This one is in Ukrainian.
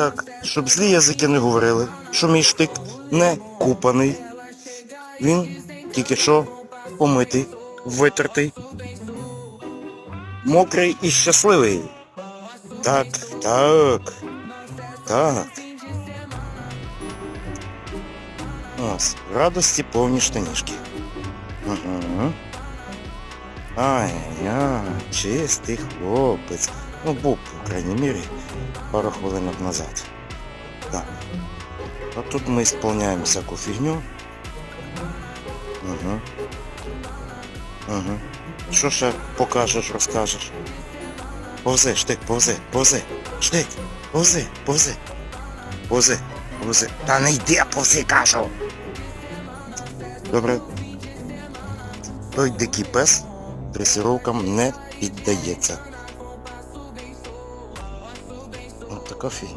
Так, щоб злі язики не говорили, що мій штик не купаний. Він тільки що помитий, витертий, мокрий і щасливий. Так, так, так. Ось, радості повні штанішки. Угу. Ай-яй, чистий хлопець. Ну, був, по крайній мірі, пару хвилинок назад. Так. А тут ми исполняем всяку фігню. Угу. Угу. Що ще покажеш, розкажеш? Повзи, штик, повзи, повзи. Штик, повзи, повзи. Повзи, повзи. Та не йди, повзи, кажу. Добре. Той дикий пес дресировкам не піддається. Coffee.